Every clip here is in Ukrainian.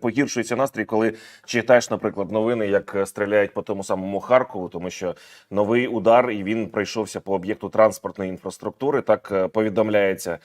погіршується настрій, коли читаєш, наприклад, новини, як е, стріляють по тому самому Харкову, тому що новий удар і він пройшовся по об'єкту транспортної інфраструктури. Так е, повідомляється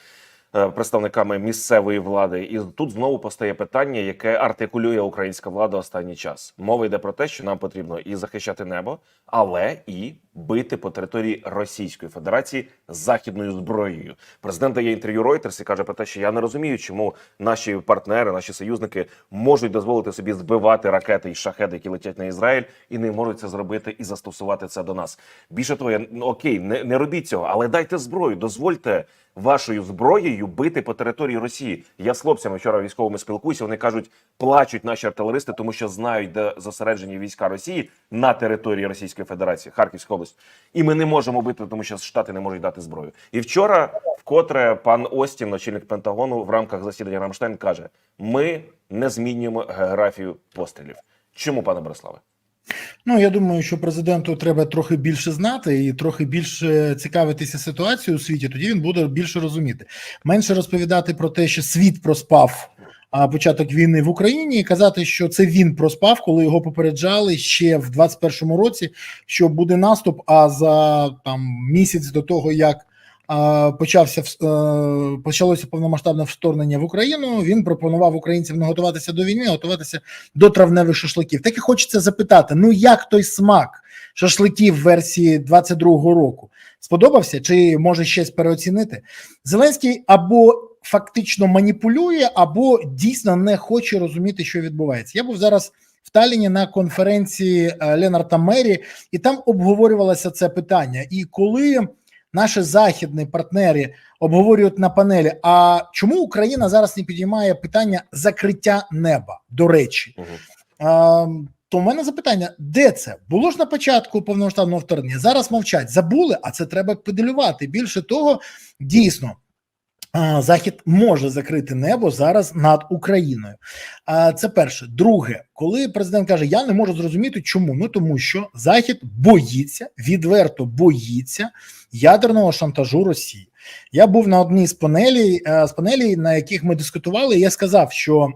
е, представниками місцевої влади. І тут знову постає питання, яке артикулює українська влада останній час. Мова йде про те, що нам потрібно і захищати небо, але і бити по території Російської Федерації західною зброєю. Президент дає інтерв'ю Reuters і каже про те, що я не розумію, чому наші партнери, наші союзники можуть дозволити собі збивати ракети і шахеди, які летять на Ізраїль, і не можуть це зробити і застосувати це до нас. Більше того, я ну, окей, не, не робіть цього, але дайте зброю, дозвольте вашою зброєю бити по території Росії. Я з хлопцями вчора військовими спілкуюся. Вони кажуть, плачуть наші артилеристи, тому що знають, де зосереджені війська Росії на території Російської Федерації, Харківська область. І ми не можемо бити, тому що Штати не можуть дати зброю. І вчора, вкотре, пан Остін, начальник Пентагону, в рамках засідання Рамштайн каже: ми не змінюємо географію пострілів. Чому, пане Бориславе? Ну я думаю, що президенту треба трохи більше знати і трохи більше цікавитися ситуацією у світі. Тоді він буде більше розуміти, менше розповідати про те, що світ проспав. Початок війни в Україні і казати, що це він проспав, коли його попереджали ще в 21-му році, що буде наступ. А за там місяць до того, як почався е, почалося повномасштабне вторгнення в Україну, він пропонував українцям не готуватися до війни, а готуватися до травневих шашликів. Так і хочеться запитати: ну як той смак шашликів версії 22-го року сподобався, чи може щось переоцінити? Зеленський або фактично маніпулює, або дійсно не хоче розуміти, що відбувається. Я був зараз в Талліні на конференції е, Ленарта Мері, і там обговорювалося це питання. І коли наші західні партнери обговорюють на панелі, а чому Україна зараз не підіймає питання закриття неба? До речі, Угу. то в мене запитання: де це було ж на початку повномасштабного вторгнення? Зараз мовчать, забули, а це треба педалювати. Більше того, дійсно. Захід може закрити небо зараз над Україною. Це перше. Друге, коли президент каже, я не можу зрозуміти, чому. Ну тому що Захід боїться, відверто боїться ядерного шантажу Росії. Я був на одній з панелей, е, з панелей, на яких ми дискутували. і Я сказав, що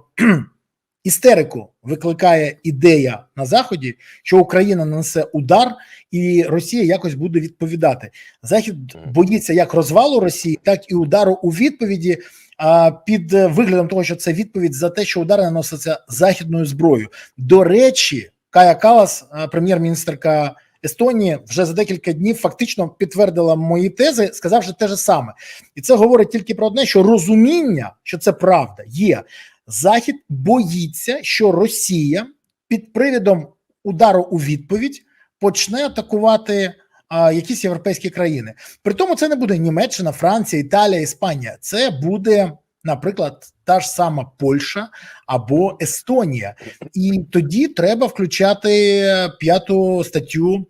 істерику викликає ідея на заході, що Україна нанесе удар, і Росія якось буде відповідати. Захід боїться як розвалу Росії, так і удару у відповіді. А під е, виглядом того, що це відповідь за те, що удари наносяться західною зброєю. До речі, Кая Калас, е, прем'єр-міністерка Естонії, вже за декілька днів фактично підтвердила мої тези, сказавши те ж саме, і це говорить тільки про одне: що розуміння, що це правда, є. Захід боїться, що Росія під привідом удару у відповідь почне атакувати а, якісь європейські країни. При тому це не буде Німеччина, Франція, Італія, Іспанія. Це буде, наприклад, та ж сама Польща або Естонія, і тоді треба включати п'яту статтю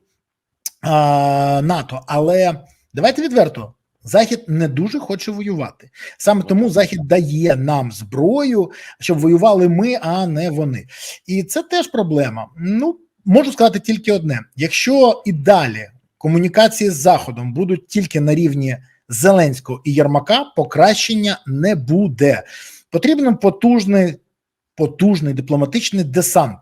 а, НАТО. Але давайте відверто. Захід не дуже хоче воювати. Саме тому Захід дає нам зброю, щоб воювали ми, а не вони. І це теж проблема. Ну можу сказати тільки одне: якщо і далі комунікації з Заходом будуть тільки на рівні Зеленського і Єрмака, покращення не буде. Потрібен потужний, потужний дипломатичний десант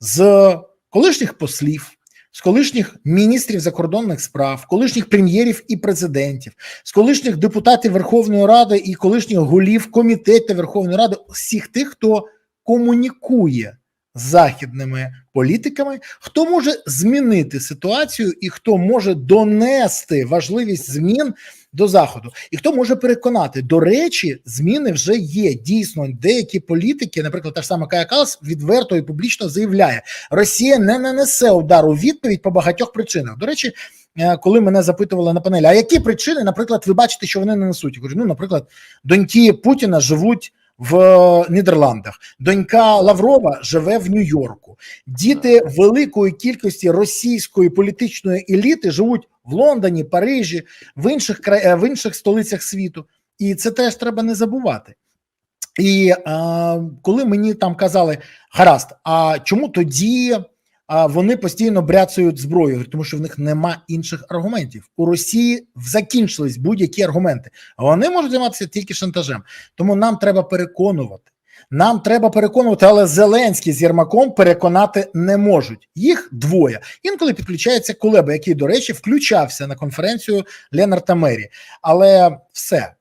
з колишніх послів. З колишніх міністрів закордонних справ, колишніх прем'єрів і президентів, з колишніх депутатів Верховної Ради і колишніх голів комітетів Верховної Ради, всіх тих, хто комунікує західними політиками, хто може змінити ситуацію і хто може донести важливість змін до заходу, і хто може переконати. До речі, зміни вже є. Дійсно, деякі політики, наприклад, та ж сама Кая Калас, відверто і публічно заявляє, Росія не нанесе удару відповідь по багатьох причинах. До речі. е, Коли мене запитували на панелі, а які причини, наприклад, ви бачите, що вони не несуть? Я кажу, ну, наприклад, доньки Путіна живуть в Нідерландах, донька Лаврова живе в Нью-Йорку. Діти великої кількості російської політичної еліти живуть в Лондоні, Парижі, в інших кра... е, в інших столицях світу, і це теж треба не забувати. І е, коли мені там казали, гаразд, а чому тоді вони постійно бряцають зброєю, тому що в них нема інших аргументів. У Росії закінчились будь-які аргументи, а вони можуть займатися тільки шантажем. Тому нам треба переконувати Нам треба переконувати, але Зеленський з Єрмаком переконати не можуть. Їх двоє. Інколи підключається Кулеба, який, до речі, включався на конференцію Ленарта Мері. Але все,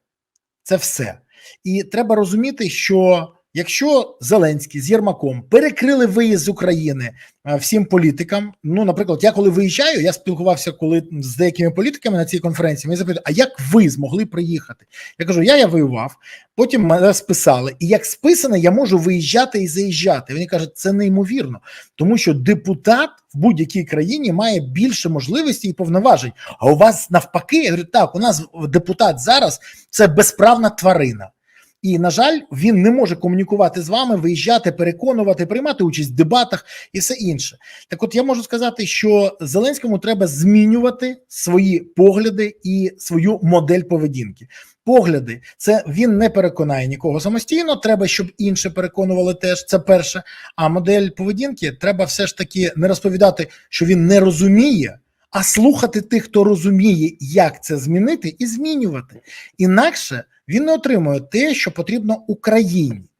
це все. І треба розуміти, що якщо Зеленський з Єрмаком перекрили виїзд з України е, всім політикам. Ну, наприклад, я коли виїжджаю, я спілкувався коли з деякими політиками на цій конференції. Мені запитують, а як ви змогли приїхати? Я кажу, я, я воював, потім мене списали, і як списане, я можу виїжджати і заїжджати. Вони кажуть, це неймовірно, тому що депутат в будь-якій країні має більше можливостей і повноважень. А у вас навпаки, я говорю, так, у нас депутат зараз це безправна тварина. І на жаль, він не може комунікувати з вами, виїжджати, переконувати, приймати участь в дебатах і все інше. Так, от я можу сказати, що Зеленському треба змінювати свої погляди і свою модель поведінки. Погляди, це він не переконає нікого самостійно. Треба, щоб інші переконували теж. Це перше. А модель поведінки треба все ж таки не розповідати, що він не розуміє, а слухати тих, хто розуміє, як це змінити, і змінювати. Інакше він не отримує те, що потрібно Україні.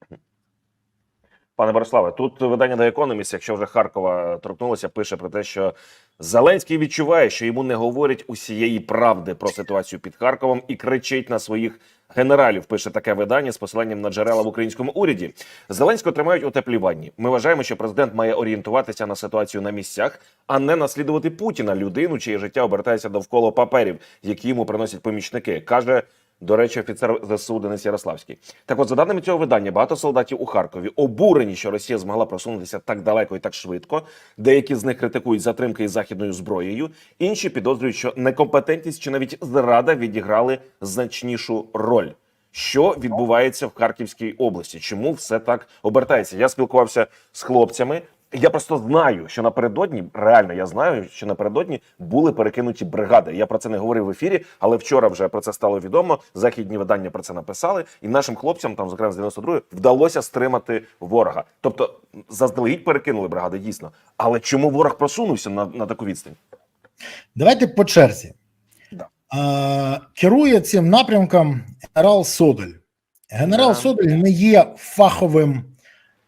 Пане Бориславе, тут видання The Economist, якщо вже Харкова торкнулося, пише про те, що Зеленський відчуває, що йому не говорять усієї правди про ситуацію під Харковом і кричить на своїх генералів. Пише таке видання з посиланням на джерела в українському уряді. Зеленського тримають у теплій ванні. Ми вважаємо, що президент має орієнтуватися на ситуацію на місцях, а не наслідувати Путіна, людину, чиє життя обертається довкола паперів, які йому приносять помічники. каже. До речі, офіцер ЗСУ Денис Ярославський. Так, от за даними цього видання, багато солдатів у Харкові обурені, що Росія змогла просунутися так далеко і так швидко. Деякі з них критикують затримки із західною зброєю, інші підозрюють, що некомпетентність чи навіть зрада відіграли значнішу роль. Що відбувається в Харківській області? Чому все так обертається? Я спілкувався з хлопцями. Я просто знаю, що напередодні реально я знаю, що напередодні були перекинуті бригади. Я про це не говорив в ефірі, але вчора вже про це стало відомо. Західні видання про це написали, і нашим хлопцям, там зокрема з 92-ї, вдалося стримати ворога. Тобто заздалегідь перекинули бригади, дійсно. Але чому ворог просунувся на, на таку відстань? Давайте по черзі. Да. Е, керує цим напрямком генерал Содель. Генерал Да. Содель не є фаховим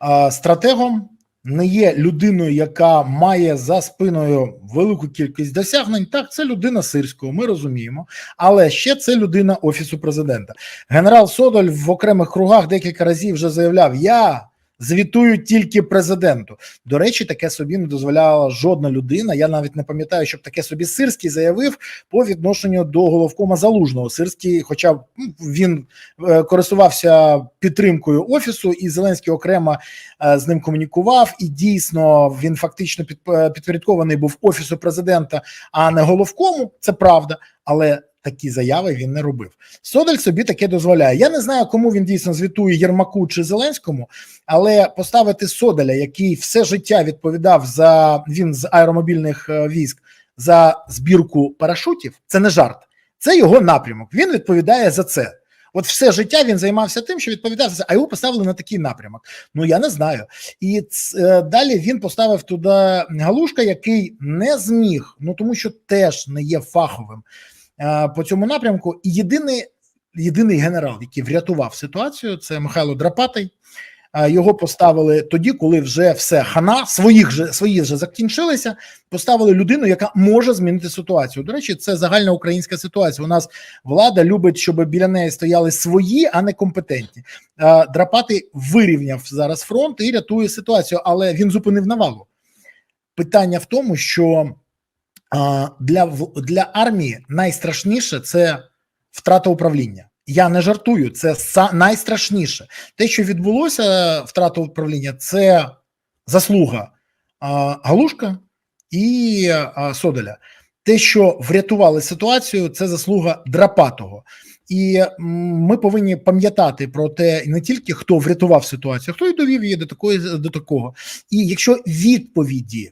е, стратегом, не є людиною, яка має за спиною велику кількість досягнень. Так, це людина сирського, ми розуміємо. Але ще це людина офісу президента. Генерал Содоль в окремих кругах декілька разів вже заявляв: Я звітую тільки президенту. До речі, таке собі не дозволяла жодна людина. Я навіть не пам'ятаю, щоб таке собі Сирський заявив по відношенню до головкома залужного. Сирський, хоча ну, він е, користувався підтримкою офісу, і Зеленський окремо е, з ним комунікував. І дійсно він фактично е, підпорядкований був офісу президента, а не головкому. Це правда, але. Такі заяви він не робив. Содель собі таке дозволяє. Я не знаю, кому він дійсно звітує Єрмаку чи Зеленському, але поставити Соделя, який все життя відповідав за він з аеромобільних е, військ за збірку парашутів, це не жарт, це його напрямок. Він відповідає за це. От все життя він займався тим, що відповідав за це, а його поставили на такий напрямок. Ну я не знаю. І ц- е, далі він поставив туди Галушка, який не зміг, ну тому що теж не є фаховим по цьому напрямку. І єдиний, єдиний генерал, який врятував ситуацію, це Михайло Драпатий. Е, Його поставили тоді, коли вже все хана своїх же свої вже закінчилися. Поставили людину, яка може змінити ситуацію. До речі, це загальна українська ситуація. У нас влада любить, щоб біля неї стояли свої, а не компетентні. Е, Драпати вирівняв зараз фронт і рятує ситуацію, але він зупинив навалу. Питання в тому, що для, для армії найстрашніше це втрата управління. Я не жартую, це найстрашніше. Те, що відбулося, втрата управління, це заслуга а, Галушка і а, Соделя. Те, що врятували ситуацію, це заслуга Драпатого. І ми повинні пам'ятати про те, не тільки хто врятував ситуацію, хто і довів її до такої до такого. І якщо відповіді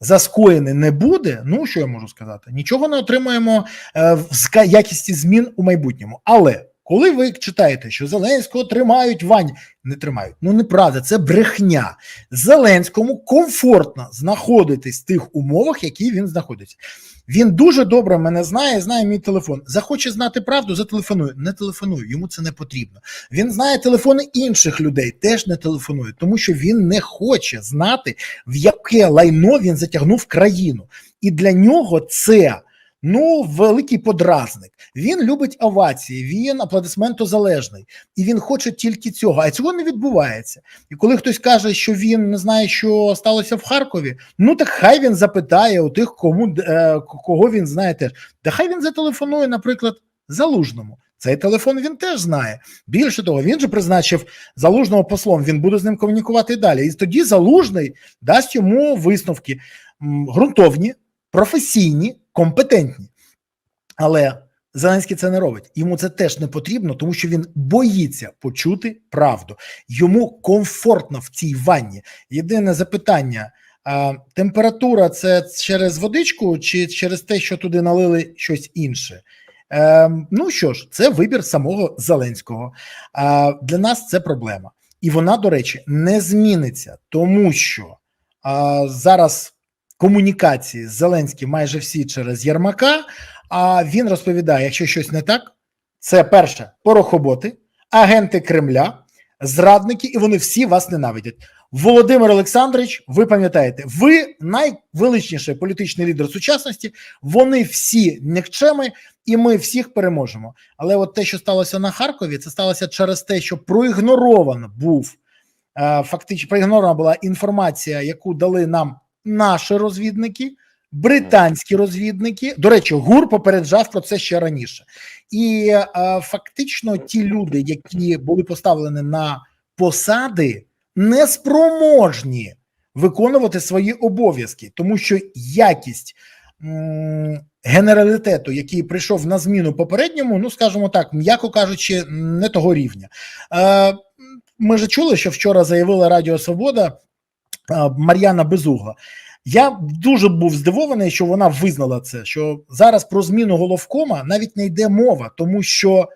за скоєне не буде, ну що я можу сказати? Нічого не отримаємо е, в якісті змін у майбутньому. Але коли ви читаєте, що Зеленського тримають вань, не тримають. Ну неправда, це брехня. Зеленському комфортно знаходитись в тих умовах, які він знаходиться. Він дуже добре мене знає, знає мій телефон. Захоче знати правду, зателефонує. Не телефонує, йому це не потрібно. Він знає телефони інших людей, теж не телефонує, тому що він не хоче знати, в яке лайно він затягнув країну. І для нього це ну великий подразник. Він любить овації, він аплодисментозалежний, і він хоче тільки цього. А цього не відбувається. І коли хтось каже, що він не знає, що сталося в Харкові, ну так хай він запитає у тих, кому е, кого він знає теж. Та хай він зателефонує, наприклад, залужному. Цей телефон він теж знає. Більше того, він же призначив залужного послом. Він буде з ним комунікувати далі. І тоді залужний дасть йому висновки ґрунтовні, професійні, компетентні. Але Зеленський це не робить. Йому це теж не потрібно, тому що він боїться почути правду. Йому комфортно в цій ванні. Єдине запитання: а, температура це через водичку чи через те, що туди налили щось інше? Е, ну що ж, це вибір самого Зеленського. А, для нас це проблема. І вона, до речі, не зміниться, тому що а, зараз комунікації з Зеленським майже всі через Єрмака. А він розповідає, якщо щось не так, це перше порохоботи, агенти Кремля, зрадники, і вони всі вас ненавидять. Володимир Олександрович, ви пам'ятаєте, ви найвеличніший політичний лідер сучасності. Вони всі нікчеми, і ми всіх переможемо. Але от те, що сталося на Харкові, це сталося через те, що проігноровано був е, фактично проігнорована була інформація, яку дали нам наші розвідники британські розвідники. До речі, ГУР попереджав про це ще раніше, і е, фактично ті люди, які були поставлені на посади, не спроможні виконувати свої обов'язки, тому що якість генералітету, який прийшов на зміну попередньому, ну скажімо так, м'яко кажучи, не того рівня. Е, ми ж чули, що вчора заявила Радіо Свобода Мар'яна Безугла. Я дуже був здивований, що вона визнала це. Що зараз про зміну головкома навіть не йде мова, тому що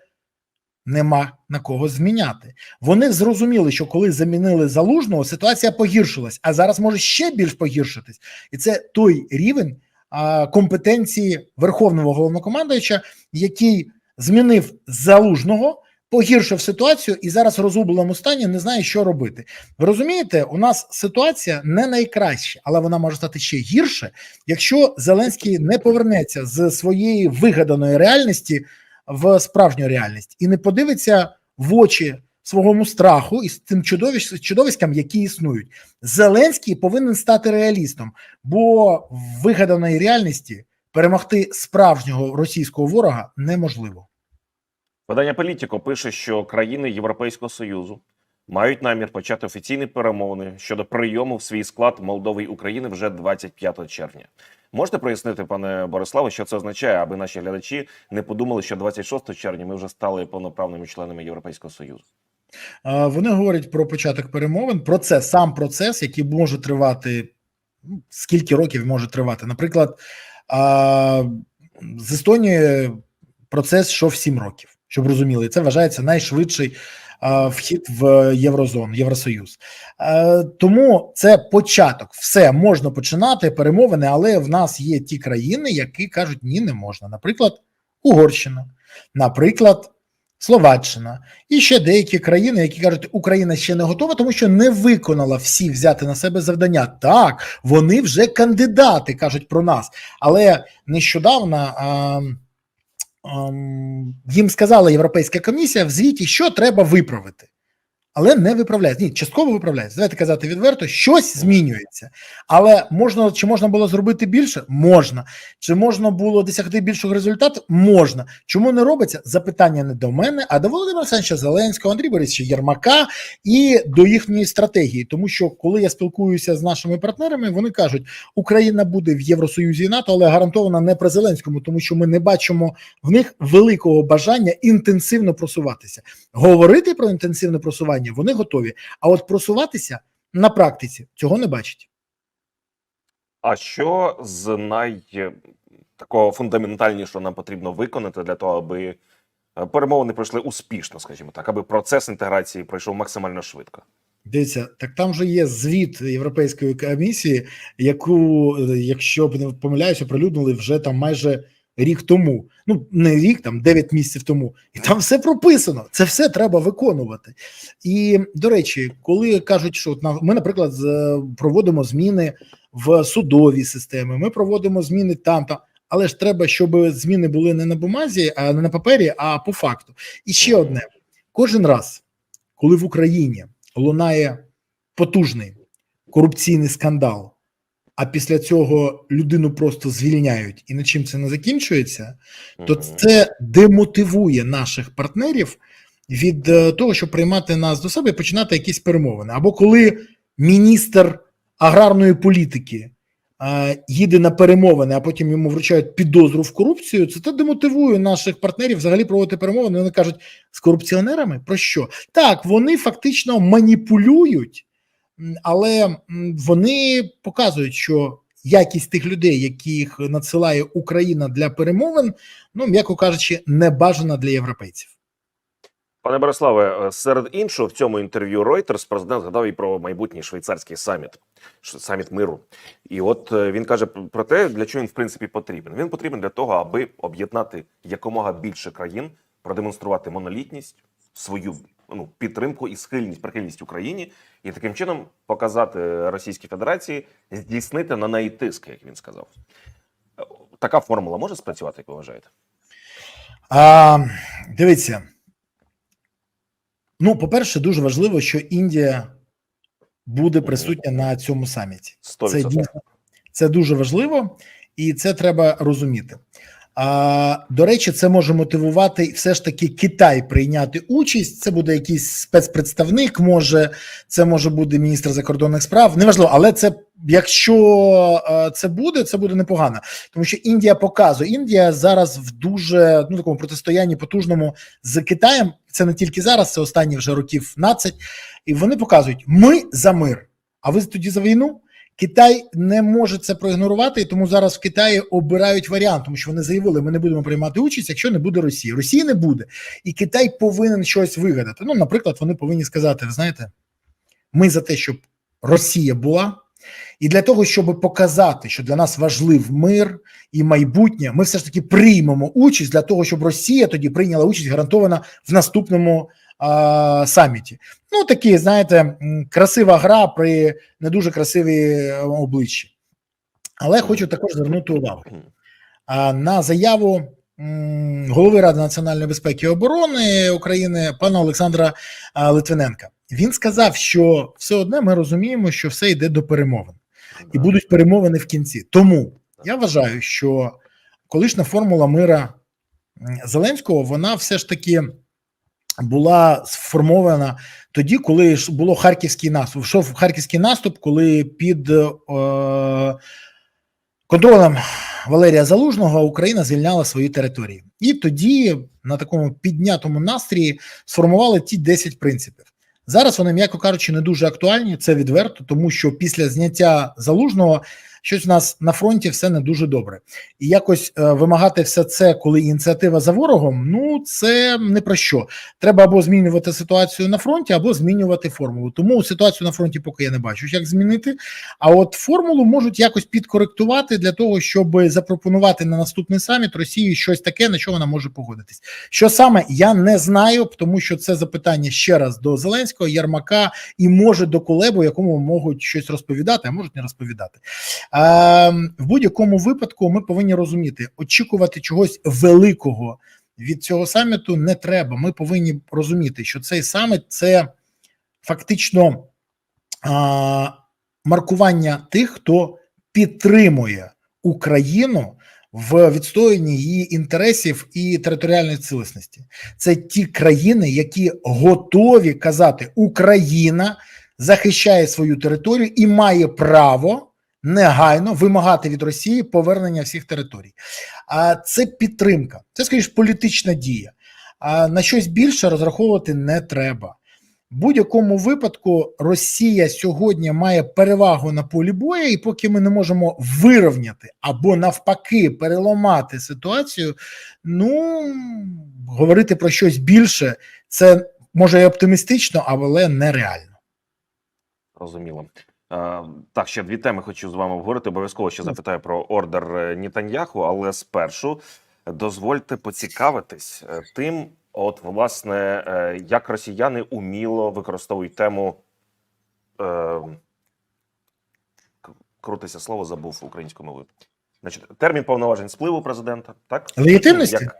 нема на кого зміняти. Вони зрозуміли, що коли замінили залужного, ситуація погіршилась, а зараз може ще більш погіршитись, і це той рівень а, компетенції верховного головнокомандуюча, який змінив залужного. Погіршив ситуацію і зараз в розгубленому стані не знає, що робити. Ви розумієте, у нас ситуація не найкраща, але вона може стати ще гірше, якщо Зеленський не повернеться з своєї вигаданої реальності в справжню реальність і не подивиться в очі своєму страху і з тим чудовиськам, які існують. Зеленський повинен стати реалістом, бо в вигаданої реальності перемогти справжнього російського ворога неможливо. Видання Політіко пише, що країни Європейського Союзу мають намір почати офіційні перемовини щодо прийому в свій склад Молдови і України вже 25 червня. Можете прояснити, пане Бориславе, що це означає, аби наші глядачі не подумали, що 26 червня ми вже стали повноправними членами Європейського Союзу. Вони говорять про початок перемовин, про це сам процес, який може тривати ну, скільки років може тривати. Наприклад, з Естонії процес йшов 7 років, щоб розуміли, це вважається найшвидший вхід в Єврозону, Євросоюз. Тому це початок. Все можна починати перемовини, але в нас є ті країни, які кажуть, ні, не можна. Наприклад, Угорщина, наприклад. Словаччина і ще деякі країни, які кажуть, Україна ще не готова, тому що не виконала всі взяти на себе завдання. Так, вони вже кандидати кажуть про нас. Але нещодавно а, а, їм сказала Європейська комісія в звіті, що треба виправити. Але не виправляється. Ні, частково виправляється. Давайте казати відверто, щось змінюється. Але можна чи можна було зробити більше? Можна. Чи можна було досягти більшого результату? Можна. Чому не робиться? Запитання не до мене, а до Володимира Олександровича Зеленського, Андрія Борисовича Єрмака і до їхньої стратегії. Тому що коли я спілкуюся з нашими партнерами, вони кажуть, Україна буде в Євросоюзі і НАТО, але гарантовано не при Зеленському, тому що ми не бачимо в них великого бажання інтенсивно просуватися. Говорити про інтенсивне просування вони готові. А от просуватися на практиці цього не бачать. А що з най такого фундаментальнішого нам потрібно виконати для того, аби е, перемовини пройшли успішно, скажімо так, аби процес інтеграції пройшов максимально швидко. Дивіться, так там же є звіт Європейської комісії, яку, е, якщо б не помиляюся, оприлюднили вже там майже рік тому. Ну не рік, там 9 місяців тому, і там все прописано. Це все треба виконувати. І до речі, коли кажуть, що ми, наприклад, проводимо зміни в судовій системі, ми проводимо зміни там там. Але ж треба, щоб зміни були не на бумазі, а не на папері, а по факту. І ще одне: кожен раз, коли в Україні лунає потужний корупційний скандал, а після цього людину просто звільняють, і на чим це не закінчується, то це демотивує наших партнерів від е, того, щоб приймати нас до себе і починати якісь перемовини. Або коли міністр аграрної політики е, їде на перемовини, а потім йому вручають підозру в корупцію, це те демотивує наших партнерів взагалі проводити перемовини. Вони кажуть, з корупціонерами про що? Так, вони фактично маніпулюють, але вони показують, що якість тих людей, яких надсилає Україна для перемовин, ну м'яко кажучи, не бажана для європейців. Пане Бориславе, е, серед іншого в цьому інтерв'ю Reuters президент згадав і про майбутній швейцарський саміт, саміт миру. І от е, він каже про те, для чого він в принципі потрібен. Він потрібен для того, аби об'єднати якомога більше країн, продемонструвати монолітність, свою ну, підтримку і схильність, прихильність Україні, і таким чином показати Російській Федерації, здійснити на неї тиск, як він сказав. Така формула може спрацювати, як ви вважаєте? А, дивіться. Ну, по-перше, дуже важливо, що Індія буде присутня на цьому саміті. 100%. Це це дуже важливо, і це треба розуміти. А, до речі, це може мотивувати все ж таки Китай прийняти участь. Це буде якийсь спецпредставник, може, це може бути міністр закордонних справ. Неважливо, але це якщо е, це буде, це буде непогано, тому що Індія показує. Індія зараз в дуже ну такому протистоянні потужному з Китаєм. Це не тільки зараз, це останні вже років 15, і вони показують: ми за мир. А ви тоді за війну? Китай не може це проігнорувати, і тому зараз в Китаї обирають варіант, тому що вони заявили, ми не будемо приймати участь, якщо не буде Росії. Росії не буде, і Китай повинен щось вигадати. Ну, наприклад, вони повинні сказати: ви знаєте, ми за те, щоб Росія була, і для того, щоб показати, що для нас важлив мир і майбутнє, ми все ж таки приймемо участь для того, щоб Росія тоді прийняла участь гарантована в наступному саміті. Ну, такі, знаєте, красива гра при не дуже красивій е, обличчі. Але хочу також звернути увагу на заяву голови Ради національної безпеки і оборони України пана Олександра Литвиненка. Він сказав, що все одне ми розуміємо, що все йде до перемовин, і будуть перемовини в кінці. Тому я вважаю, що колишня формула мира Зеленського вона все ж таки була сформована тоді, коли було харківський наступ. Йшов харківський наступ, коли під е, контролем Валерія Залужного Україна звільняла свої території, і тоді на такому піднятому настрії сформували ті 10 принципів. Зараз вони, м'яко кажучи, не дуже актуальні. Це відверто, тому що після зняття залужного щось у нас на фронті все не дуже добре. І якось е, вимагати все це, коли ініціатива за ворогом, ну це не про що. Треба або змінювати ситуацію на фронті, або змінювати формулу. Тому ситуацію на фронті поки я не бачу, як змінити. А от формулу можуть якось підкоректувати для того, щоб запропонувати на наступний саміт Росії щось таке, на що вона може погодитись. Що саме я не знаю, тому що це запитання ще раз до Зеленського, Ярмака і може до Кулебу, якому можуть щось розповідати, а можуть не розповідати. А, в будь-якому випадку ми повинні розуміти, очікувати чогось великого від цього саміту не треба. Ми повинні розуміти, що цей саміт це фактично маркування тих, хто підтримує Україну в відстоянні її інтересів і територіальної цілісності. Це ті країни, які готові казати, Україна захищає свою територію і має право негайно вимагати від Росії повернення всіх територій. А це підтримка, це скоріш політична дія. А на щось більше розраховувати не треба. В будь-якому випадку Росія сьогодні має перевагу на полі боя, і поки ми не можемо вирівняти або навпаки переламати ситуацію, ну говорити про щось більше, це може і оптимістично, але нереально. Розуміло. Е, Так, ще дві теми хочу з вами обговорити. Обов'язково ще запитаю про ордер е, Нітаньяху, але спершу дозвольте поцікавитись е, тим, от власне, як росіяни уміло використовують тему. Е, к- слово, забув українською мовою. Значить, термін повноважень спливу президента, так? Легітимності? Як,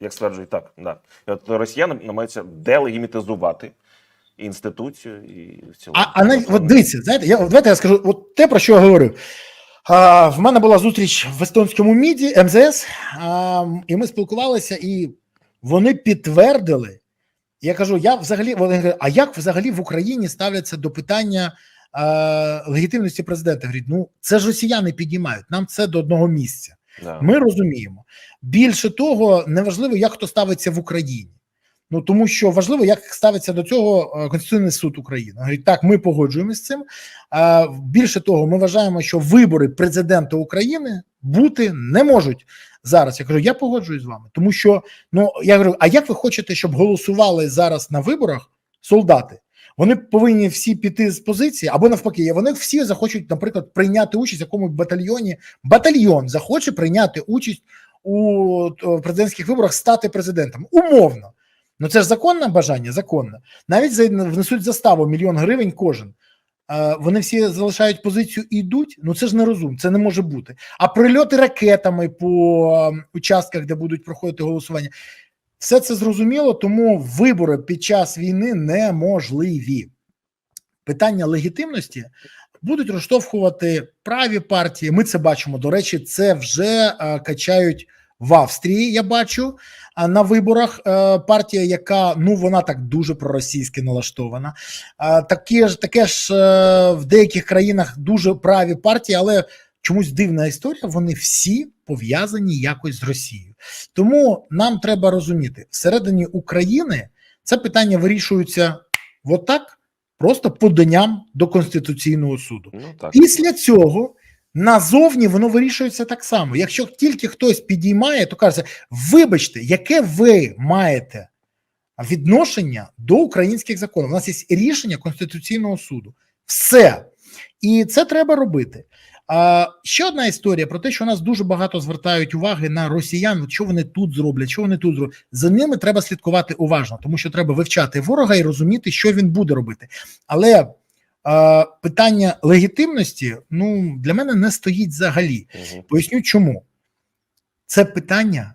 як стверджують, так. Да. І от росіяни намагаються делегімітизувати інституцію і в цілому. А, а навіть, от дивіться, знаєте, я давайте я скажу от те, про що я говорив. А, в мене була зустріч в естонському міді МЗС, а, і ми спілкувалися, і вони підтвердили. Я кажу, я взагалі вони говорять, а як взагалі в Україні ставляться до питання а, легітимності президента? Говорять, ну це ж росіяни підіймають, нам це до одного місця. Да. Ми розуміємо. Більше того, неважливо, як хто ставиться в Україні. Ну тому що важливо, як ставиться до цього е, Конституційний суд України. Говорить, так, ми погоджуємося з цим. А більше того, ми вважаємо, що вибори президента України бути не можуть зараз. Я кажу, я погоджуюсь з вами, тому що ну я говорю, а як ви хочете, щоб голосували зараз на виборах солдати? Вони повинні всі піти з позиції, або навпаки, вони всі захочуть, наприклад, прийняти участь в якомусь батальйоні. Батальйон захоче прийняти участь у е, президентських виборах, стати президентом. Умовно. Ну це ж законне бажання, законне. Навіть внесуть заставу мільйон гривень кожен. Вони всі залишають позицію і йдуть. Ну це ж не розум, це не може бути. А прильоти ракетами по участках, де будуть проходити голосування, все це зрозуміло, тому вибори під час війни неможливі. Питання легітимності будуть розштовхувати праві партії. Ми це бачимо. До речі, це вже качають в Австрії. Я бачу на виборах е, партія, яка ну вона так дуже проросійськи налаштована. Таке ж таке ж е, в деяких країнах дуже праві партії, але чомусь дивна історія. Вони всі пов'язані якось з Росією. Тому нам треба розуміти, всередині України це питання вирішується отак, просто поданням до Конституційного суду. Ну так. Після цього назовні воно вирішується так само. Якщо тільки хтось підіймає, то кажеться: вибачте, яке ви маєте відношення до українських законів? У нас є рішення Конституційного суду. Все. І це треба робити. А ще одна історія про те, що у нас дуже багато звертають уваги на росіян, що вони тут зроблять, що вони тут зроблять. За ними треба слідкувати уважно, тому що треба вивчати ворога і розуміти, що він буде робити. Але питання легітимності ну для мене не стоїть взагалі. Мгм. Поясню, чому це питання,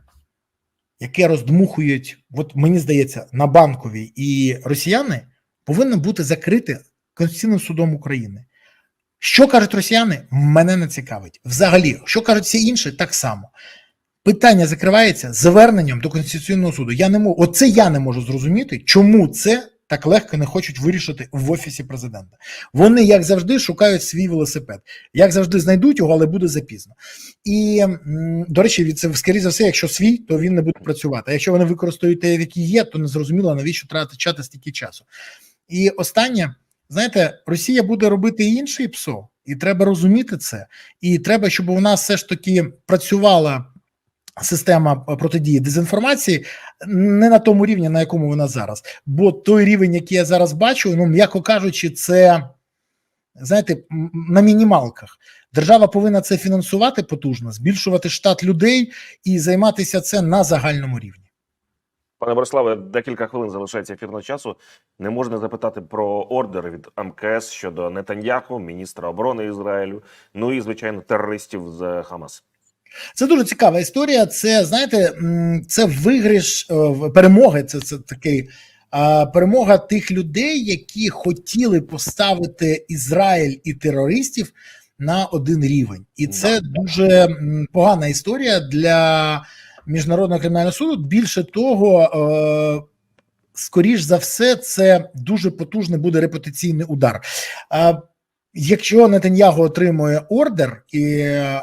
яке роздмухують, от мені здається, на банковій і росіяни повинно бути закрите Конституційним судом України. Що кажуть росіяни, мене не цікавить. Взагалі, що кажуть всі інші, так само. Питання закривається зверненням до Конституційного суду. Я не можу, оце я не можу зрозуміти, чому це так легко не хочуть вирішити в офісі президента. Вони, як завжди, шукають свій велосипед. Як завжди, знайдуть його, але буде запізно. І до речі, від це скоріше за все, якщо свій, то він не буде працювати. А якщо вони використають те, який є, то не зрозуміло, навіщо трачати стільки часу. І останнє, знаєте, Росія буде робити інший ПСО, і треба розуміти це. І треба, щоб у нас все ж таки працювала система протидії дезінформації не на тому рівні, на якому вона зараз. Бо той рівень, який я зараз бачу, ну м'яко кажучи, це знаєте, на мінімалках. Держава повинна це фінансувати потужно, збільшувати штат людей і займатися це на загальному рівні. Пане Бориславе, декілька хвилин залишається ефірного часу. Не можна запитати про ордер від МКС щодо Нетаньяху, міністра оборони Ізраїлю, ну і звичайно терористів з Хамас. Це дуже цікава історія. Це знаєте, це виграш е, перемоги. Це, це такий перемога тих людей, які хотіли поставити Ізраїль і терористів на один рівень, і це дуже погана історія для міжнародного кримінального суду. Більше того, е, скоріш за все, це дуже потужний буде репутаційний удар. Якщо Нетаньягу отримує ордер, і е,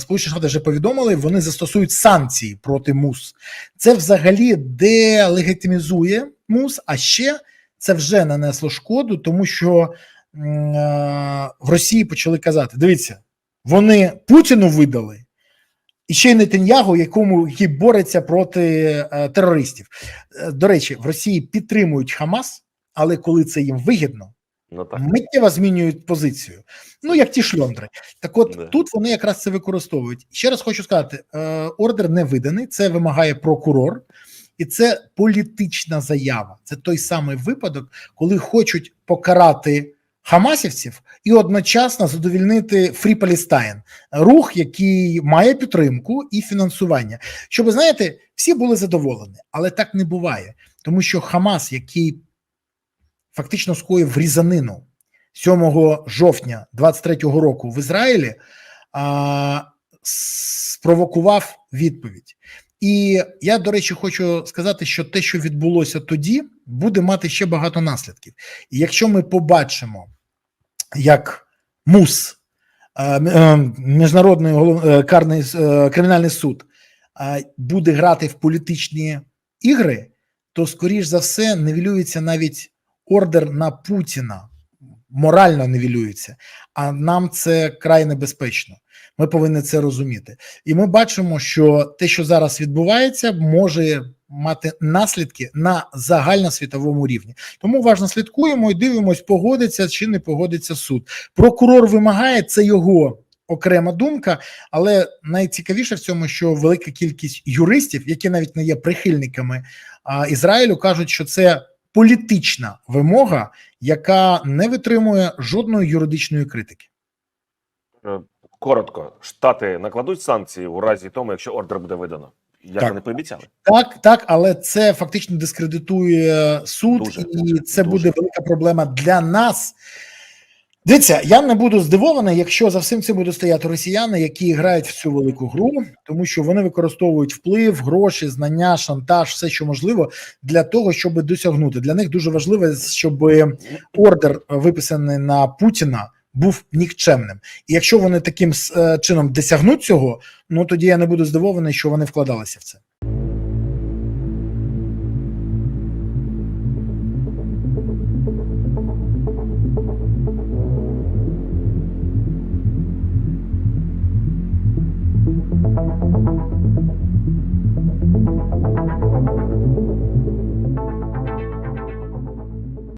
Сполучені Штати вже повідомили, вони застосують санкції проти МУС. Це взагалі делегітимізує МУС, а ще це вже нанесло шкоду, тому що м, е, в Росії почали казати: дивіться, вони Путіну видали. І ще й Нетаньягу, якому який бореться проти е, терористів. До речі, в Росії підтримують Хамас, але коли це їм вигідно, Ну так. миттєво змінюють позицію. Ну як ті шльондри. Так, от Да. тут вони якраз це використовують. Ще раз хочу сказати: е, ордер не виданий, це вимагає прокурор, і це політична заява. Це той самий випадок, коли хочуть покарати хамасівців і одночасно задовільнити Free Palestine, рух, який має підтримку і фінансування. Щоб знаєте, всі були задоволені, але так не буває, тому що Хамас, який фактично скоїв різанину 7 жовтня 23-го року в Ізраїлі, а, спровокував відповідь. І я, до речі, хочу сказати, що те, що відбулося тоді, буде мати ще багато наслідків. І якщо ми побачимо, як МУС, е, міжнародний е, карний е, кримінальний суд, буде грати в політичні ігри, то скоріш за все нивелюється навіть ордер на Путіна, морально нивелюється. А нам це край небезпечно. Ми повинні це розуміти. І ми бачимо, що те, що зараз відбувається, може мати наслідки на загальносвітовому рівні. Тому уважно слідкуємо і дивимось, погодиться чи не погодиться суд. Прокурор вимагає це його окрема думка, але найцікавіше в цьому, що велика кількість юристів, які навіть не є прихильниками а, Ізраїлю, кажуть, що це політична вимога, яка не витримує жодної юридичної критики. Е, Коротко, штати накладуть санкції у разі тому, якщо ордер буде видано. Як Так. вони пообіцяли? Так, так, але це фактично дискредитує суд, Дуже, і це дуже. буде велика проблема для нас. Дивіться, я не буду здивований, якщо за всім цим будуть стояти росіяни, які грають в цю велику гру, тому що вони використовують вплив, гроші, знання, шантаж, все, що можливо, для того, щоб досягнути. Для них дуже важливо, щоб ордер, виписаний на Путіна, був нікчемним. І якщо вони таким е, чином досягнуть цього, ну тоді я не буду здивований, що вони вкладалися в це.